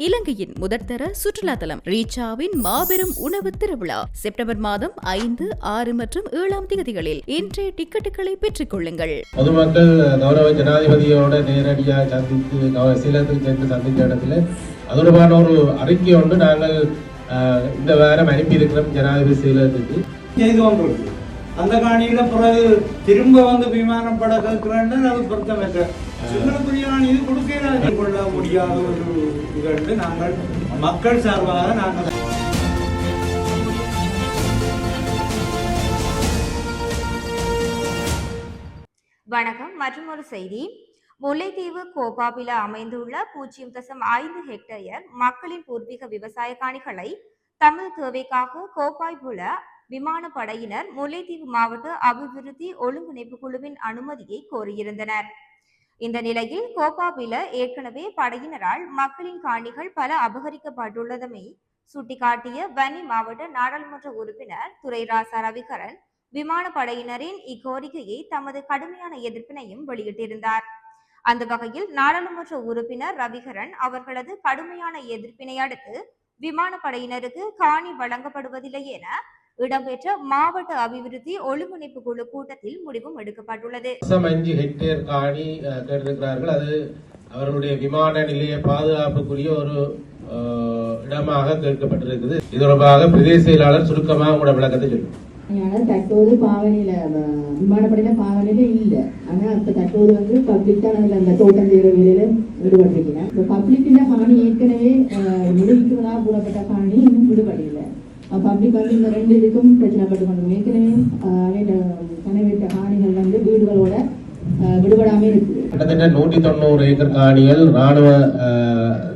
இலங்கையின் முதற்தர சுற்றுலா தலம் ரீச்சாவின் மாபெரும் உணவு திருவிழா. செப்டம்பர் மாதம் ஐந்து ஆறு மற்றும் ஏழாம் தேதிகளில் இன்றைய டிக்கெட்டுகளை பெற்றுக் கொள்ளுங்கள் பொதுமக்கள் கௌரவ ஜனாதிபதியோட நேரடியாக சந்தித்து சீலத்துக்கு சென்று சந்தித்த இடத்துல அது தொடர்பான ஒரு அறிக்கை ஒன்று நாங்கள் இந்த வாரம் அனுப்பியிருக்கிறோம் ஜனாதிபதி சீலத்துக்கு செய்து அந்த காணியில பிறகு திரும்ப வந்து விமானம் பட கேட்கிறேன்னு அது பொருத்தமற்ற சிங்கள பிரியாணி இது கொடுக்க கொள்ள முடியாத ஒரு இது நாங்கள் மக்கள் சார்பாக நாங்கள் வணக்கம். மற்றும் ஒரு செய்தி. முல்லைத்தீவு கோபாபில அமைந்துள்ள பூஜ்ஜியம் தசம் ஐந்து ஹெக்டேயர் மக்களின் பூர்வீக விவசாய காணிகளை தமிழ் தேவைக்காக கோப்பாய் கோப்பாய்புல விமானப்படையினர் முல்லைத்தீவு மாவட்ட அபிவிருத்தி ஒழுங்கிணைப்பு குழுவின் அனுமதியை கோரியிருந்தனர். இந்த நிலையில் கோப்பாபில ஏற்கனவே படையினரால் மக்களின் காணிகள் பல அபகரிக்கப்பட்டுள்ளதமை சுட்டிக்காட்டிய வன்னி மாவட்ட நாடாளுமன்ற உறுப்பினர் துரைராசா ரவிகரன் விமானப்படையினரின் இக்கோரிக்கையை தமது கடுமையான எதிர்ப்பினையும் வெளியிட்டிருந்தார். அந்த வகையில் நாடாளுமன்ற உறுப்பினர் ரவிகரன் அவர்களது கடுமையான எதிர்ப்பினை அடுத்து விமானப்படையினருக்கு காணி வழங்கப்படுவதில்லை என இடம்பெற்ற மாவட்ட அபிவிருத்தி ஒழுங்கிணைப்பு குழு கூட்டத்தில் முடிவும் எடுக்கப்பட்டுள்ளது. அஞ்சு ஹெக்டேர் காணி கேட்டிருக்கிறார்கள். அது அவர்களுடைய விமான நிலைய பாதுகாப்புக்குரிய ஒரு இடமாக கேட்கப்பட்டிருக்குது. இது தொடர்பாக பிரதேச செயலாளர் சுருக்கமாக உங்களோட விளக்கத்தை சொல்லுங்க. ஆனா தற்போது பாவனையில விமானப்படையில பாவனையில இல்ல. ஆனா இப்ப தற்போது வந்து பப்ளிக் தான் அதுல அந்த தோட்டம் செய்யற வேலையில ஈடுபட்டிருக்கிறேன் இப்ப பப்ளிக்ல காணி ஏற்கனவே விடுவிக்கிறதா கூறப்பட்ட காணி இன்னும் விடுபடல பப்ளிக் வந்து இந்த ரெண்டு இதுக்கும் பிரச்சனை பட்டு கொண்டு ஏற்கனவே கனவேற்ற காணிகள் வந்து வீடுகளோட விடுபடாம இருக்குது. கிட்டத்தட்ட நூற்றி தொண்ணூறு ஏக்கர் காணிகள் ராணுவ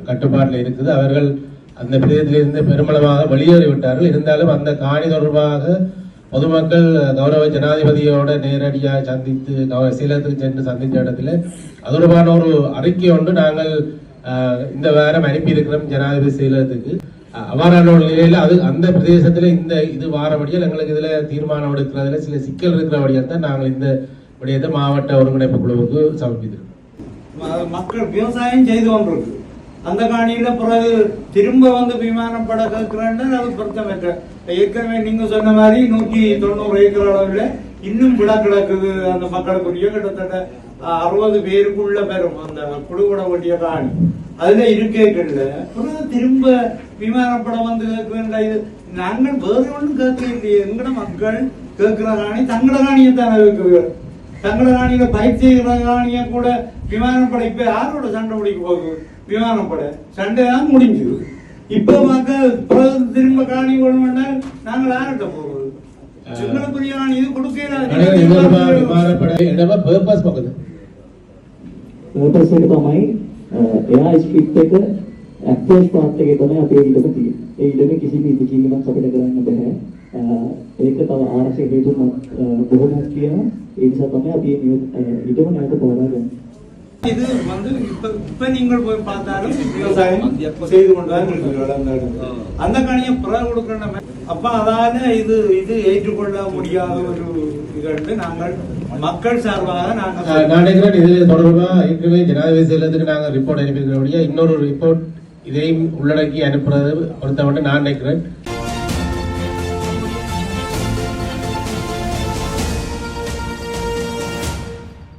கட்டுப்பாட்டில் இருக்குது. அவர்கள் அந்த பிரதேசத்திலிருந்து பெருமளவாக வெளியேறிவிட்டார்கள் இருந்தாலும் அந்த காணி தொடர்பாக பொதுமக்கள் கௌரவ ஜனாதிபதியோட நேரடியாக சந்தித்து கௌ- சீலத்துக்கு சென்று சந்தித்த இடத்துல அது தொடர்பான ஒரு அறிக்கை ஒன்று நாங்கள் இந்த வாரம் அனுப்பியிருக்கிறோம் ஜனாதிபதி சீலத்துக்கு. அவ்வாறான ஒரு நிலையில் அது அந்த பிரதேசத்தில் இந்த இது வாரபடியால் எங்களுக்கு இதுல தீர்மானம் எடுக்கிறதுல சில சிக்கல் இருக்கிறபடியாக தான் நாங்கள் இந்த விடயத்தை மாவட்ட ஒருங்கிணைப்பு குழுவுக்கு சமர்ப்பித்திருக்கோம் ம- மக்கள் விவசாயம் செய்து கொண்டிருக்கு. அந்த காணியில பிறகு திரும்ப வந்து விமானப்பட கேட்கிறேன்னு அது பொருத்தமற்ற ஏற்கனவே நீங்க சொன்ன மாதிரி நூற்றி தொண்ணூறு ஏக்கர் அளவில் இன்னும் விட கிடக்குது அந்த மக்களுக்குரிய கிட்டத்தட்ட அறுபது பேருக்குள்ள பெறும் அந்த குடுகுட வேண்டிய காணி அதுல இருக்கேக்கல்ல பிறகு திரும்ப விமானப்படம் வந்து கேட்கின்ற இது நாங்கள் வேறு ஒன்றும் கேட்க இல்லையே எங்கட மக்கள் கேட்கிற காணி தங்கட காணியை தானே கேட்குது தங்கட காணியில பயிர் செய்கிற காணிய கூட விமானப்படை இப்ப யாரோட சண்டை முடிக்க போகுது? விமானப்படை சண்டை தான் முடிஞ்சுது. இப்ப பார்க்க திரும்ப காணி கொள்ளுன்னா நாங்கள் யார்கிட்ட போகுது? சிங்கள பெரிய காணி இது අනේ ඉවරම கொடுக்க විමානපඩ එනම පර්පස් මොකද? පර්පස් එක තමයි අ, එයා ස්ක්‍රිප්ට් එක ඇක්ටර්ස් පාර්ට් එකේ තමයි අපේ ඉඩම තියෙන්නේ. ඒ ඉඩමේ කිසිම ඉදිකිරීමක් අපිට කරන්න බෑ. අ, ඒක තව ආරක්ෂක හේතුන් බොහොමයක් තියෙනවා. ඒ නිසා තමයි අපි මේ නියු- අ, ඉඩම නැවත පවරා ගන්නේ. இது வந்து இப்ப இப்ப நீங்கள் போய் பார்த்தாலும் விவசாயம் செய்து கொண்டுதான் இருக்கிறீர்கள் அந்த இடத்துல. அந்த காணியை பிறகு கொடுக்கணும் அப்ப அதால இது இது ஏற்றுக்கொள்ள முடியாத ஒரு இது நாங்கள் மக்கள் சார்பாக நாங்கள் நான் நினைக்கிறேன் இது தொடர்பாக ஏற்கனவே ஜனாதிபதி செயலகத்துக்கு நாங்கள் ரிப்போர்ட் அனுப்பியிருக்கிறபடியா இன்னொரு ரிப்போர்ட் இதையும் உள்ளடக்கி அனுப்புறது பொறுத்தவரை நான் நினைக்கிறேன்.